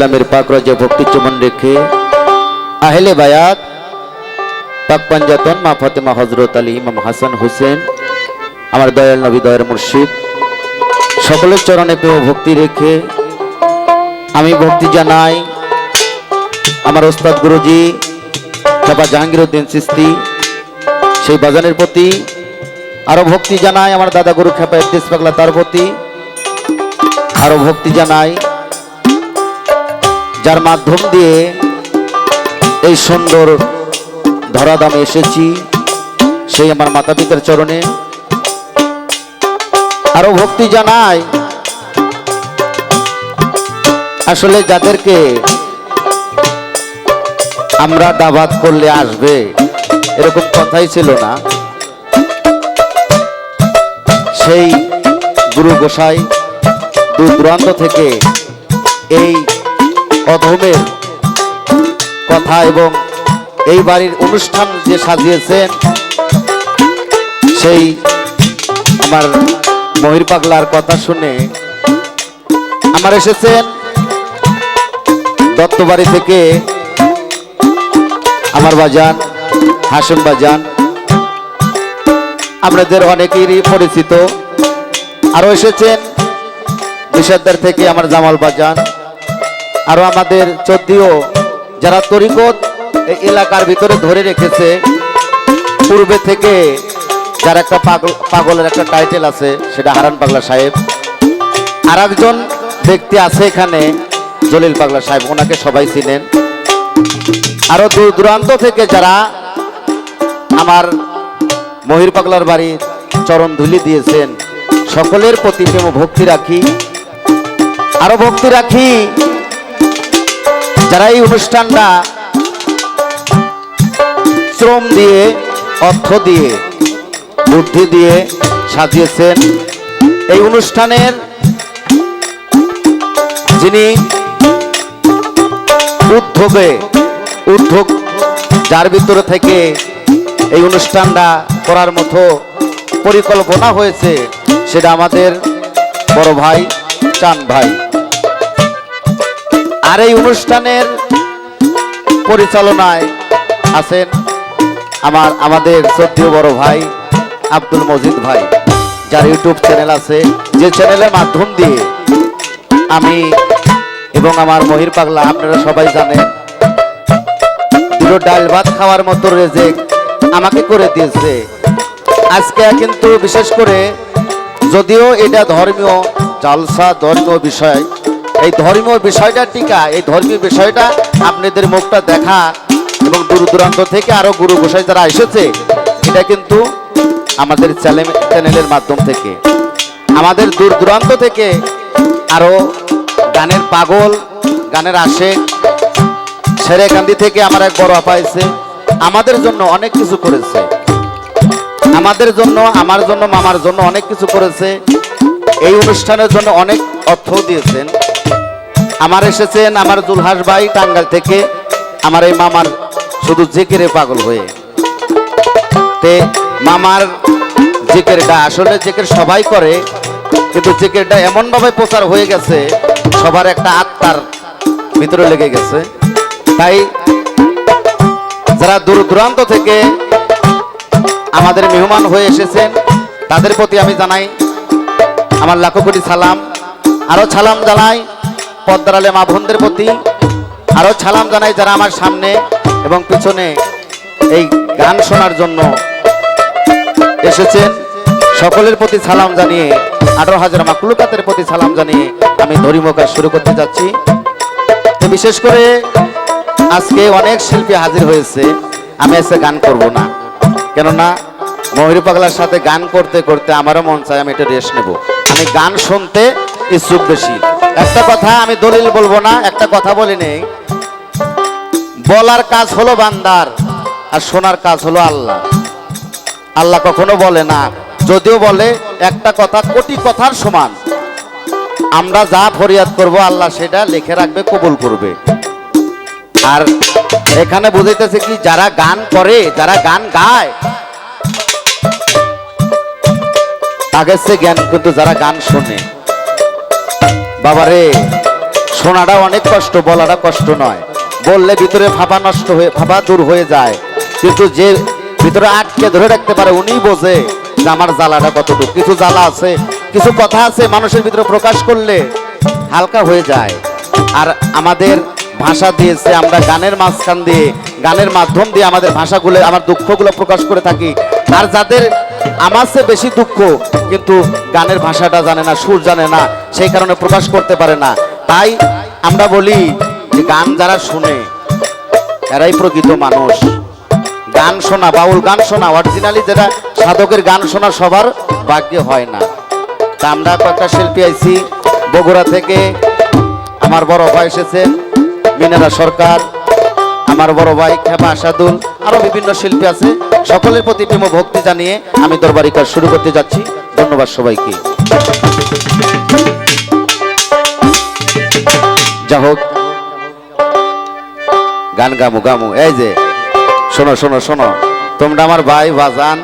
কালামের পাক রাজা ভক্তি চমন রেখে আহলে বায়াত, পাক পাঞ্জাতন মা ফাতেমা হজরত আলী ইমাম হাসান হোসেন, আমার দয়াল নবী দয়ার মুর্শিদ, সকলের চরণে প্রেম ভক্তি রেখে আমি ভক্তি জানাই আমার ওস্তাদ গুরুজি বাবা জাহাঙ্গীর উদ্দিন সিস্তি সেই বাজানের প্রতি। আরও ভক্তি জানাই আমার দাদা গুরু খেপা একত্রিশ পাগলা তার প্রতি। আরও ভক্তি জানাই যার মাধ্যম দিয়ে এই সুন্দর ধরাধামে এসেছি। সেই আমার মাতা পিতার চরণে। আরও ভক্তি জানাই। আসলে যাদেরকে আমরা দাবাত করলে আসবে, এরকম কথাই ছিল না। সেই গুরু গোসাই দূর দূরান্ত থেকে এই অধমের কথা এবং এই বাড়ির অনুষ্ঠান যে সাজিয়েছেন, সেই আমার মহির পাগলার কথা শুনে আমার এসেছেন দত্তবাড়ি থেকে আমার বাজান হাসন বাজান। আপনাদের অনেকেরই পরিচিত। আরও এসেছেন বিষাদার থেকে আমার জামাল বাজান। আরও আমাদের চোদ্দীয় যারা তরিকত এই এলাকার ভিতরে ধরে রেখেছে, পূর্বে থেকে যার একটা পাগল পাগলের একটা টাইটেল আছে, সেটা হারান পাগলা সাহেব। আর একজন ব্যক্তি আছে এখানে, জলিল পাগলা সাহেব, ওনাকে সবাই চিনেন। আরও দূর দূরান্ত থেকে যারা আমার মহির পাগলার বাড়ি চরণ ধুলি দিয়েছেন, সকলের প্রতি প্রেম ভক্তি রাখি। আরও ভক্তি রাখি। যারা এই অনুষ্ঠানটা শ্রম দিয়ে, অর্থ দিয়ে, বুদ্ধি দিয়ে সাজিয়েছেন, এই অনুষ্ঠানের যিনি উদ্যোগে উদ্যোগ যার ভিতরে থেকে এই অনুষ্ঠানটা করার মতো পরিকল্পনা হয়েছে, সেটা আমাদের বড় ভাই চান ভাই। আর এই অনুষ্ঠানের পরিচালনায় আছেন আমার, আমাদের সত্যিও বড় ভাই আব্দুল মজিদ ভাই। যার ইউটিউব চ্যানেল আছে, যে চ্যানেলের মাধ্যম দিয়ে আমি এবং আমার মহির পাগলা, আপনারা সবাই জানেন, দুটো ডাল ভাত খাওয়ার মতো রেজেক আমাকে করে দিয়েছে। আজকে কিন্তু বিশেষ করে যদিও এটা ধর্মীয়, জালসা ধর্মীয় বিষয় এই ধর্মীয় বিষয়টা টিকা, এই ধর্মীয় বিষয়টা আপনাদের মুখটা দেখা এবং দূর দূরান্ত থেকে আরও গুরু গোসাই যারা এসেছে, এটা কিন্তু আমাদের চ্যানেল- চ্যানেলের মাধ্যম থেকে। আমাদের দূর দূরান্ত থেকে আরও গানের পাগল, গানের আশেক সেরেকান্দি থেকে আমার এক বড় আপা এসে আমাদের জন্য অনেক কিছু করেছে। আমাদের জন্য, আমার জন্য, মামার জন্য অনেক কিছু করেছে। এই অনুষ্ঠানের জন্য অনেক অর্থ দিয়েছেন। আমার এসেছেন আমার জুলহাস ভাই টাঙ্গাল থেকে, আমার এই মামার শুধু জেকেরে পাগল হয়ে। তে মামার জেকেরটা আসলে জেকের সবাই করে, কিন্তু জেকেরটা এমনভাবে প্রচার হয়ে গেছে, সবার একটা আত্মার ভিতরে লেগে গেছে। তাই যারা দূর দূরান্ত থেকে আমাদের মেহমান হয়ে এসেছেন, তাদের প্রতি আমি জানাই আমার লাখো কোটি সালাম। আরও সালাম জানাই পদ্মার আলে মা বোনদের প্রতি আরও সালাম জানাই যারা আমার সামনে এবং পিছনে এই গান শোনার জন্য এসেছেন। সকলের প্রতি সালাম জানিয়ে, আঠারো হাজার মাকলুকাতের প্রতি সালাম জানিয়ে আমি ধরিমুখ কাজ শুরু করতে যাচ্ছি। বিশেষ করে আজকে অনেক শিল্পী হাজির হয়েছে, আমি আজকে গান করব না। কেননা ময়ূরী পাগলার সাথে গান করতে করতে আমারও মন চায় আমি এটা রেস্ট নেব। আমি গান শুনতে ইচ্ছুক বেশি। একটা কথা আমি দলিল বলব না, একটা কথা বলে নেই। বলার কাজ হলো বান্দার, আর শোনার কাজ হলো আল্লাহ। আল্লাহ কখনো বলে না, যদিও বলে একটা কথা কোটি কথার সমান। আমরা যা ফরিয়াদ করব, আল্লাহ সেটা লিখে রাখবে, কবুল করবে। আর এখানে বুঝাইতেছে কি, যারা গান করে, যারা গান গায় আগের সে জ্ঞান কিন্তু যারা গান শোনে। বাবারে, শোনাটা অনেক কষ্ট, বলাটা কষ্ট নয়। বললে ভিতরে ভাবা নষ্ট হয়ে, ভাবা দূর হয়ে যায়। কিন্তু যে ভিতরে আটকে ধরে রাখতে পারে উনি বোঝে যে আমার জ্বালাটা কতটুকু। কিছু জ্বালা আছে, কিছু কথা আছে মানুষের ভিতরে প্রকাশ করলে হালকা হয়ে যায়। আর আমাদের ভাষা দিয়েছে আমরা গানের মাঝখান দিয়ে, গানের মাধ্যম দিয়ে আমাদের ভাষাগুলো, আমার দুঃখগুলো প্রকাশ করে থাকি। আর যাদের আমার চেয়ে বেশি দুঃখ, কিন্তু গানের ভাষাটা জানে না, সুর জানে না, সেই কারণে প্রকাশ করতে পারে না। তাই আমরা বলি যে গান যারা শুনে, এরাই প্রকৃত মানুষ। গান শোনা, বাউল গান শোনা অরিজিনালি যেটা সাধকের গান শোনা সবার ভাগ্যে হয় না। তা আমরা কয়েকটা শিল্পী আইছি, বগুড়া থেকে আমার বড় ভাই এসেছেন, মিনারা সরকার। আমার বড় ভাই খেপা আসাদুল, আরও বিভিন্ন শিল্পী আছে। সকলের প্রতি প্রেম ভক্তি জানিয়ে আমি দরবারি কাজ শুরু করতে যাচ্ছি। ধন্যবাদ সবাইকে। যা হোক, গান গামু গামু। এই যে, শোনো শোনো শোনো। তোমরা আমার ভাই বাজান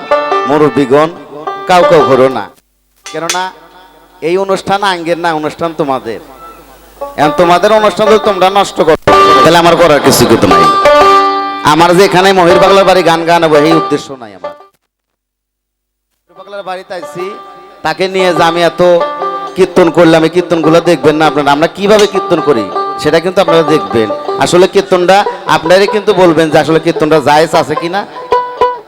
মুরব্বীগণ কাউ কাউ করো না। কেননা এই অনুষ্ঠান আঙ্গের না, অনুষ্ঠান তোমাদের। তোমাদের অনুষ্ঠান যদি তোমরা নষ্ট করো তাহলে আমার করার কিছু কিন্তু নাই আমার যে এখানে মহির পাগলার বাড়ি গান গান এই উদ্দেশ্য নাই আমার। পাগলার বাড়িতে আইছি, তাকে নিয়ে যে আমি এত কীর্তন করলাম, এই কীর্তনগুলো দেখবেন না আপনারা। আমরা কীভাবে কীর্তন করি, সেটা কিন্তু আপনারা দেখবেন। আসলে কীর্তনটা আপনারাই কিন্তু বলবেন যে আসলে কীর্তনটা জায়েজ আছে কিনা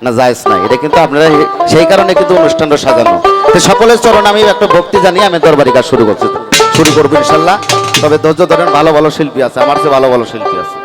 না? জায়েজ নাই। এটা কিন্তু আপনারা সেই কারণে কিন্তু অনুষ্ঠানটা সাজানো। তো সকলের চরণ আমি একটা ভক্তি জানিয়ে আমি দরবারি কাজ শুরু করছি। শুরু করব ইনশাল্লাহ। তবে ধৈর্য ধরেন, ভালো ভালো শিল্পী আছে, আমার চেয়ে ভালো ভালো শিল্পী আছে।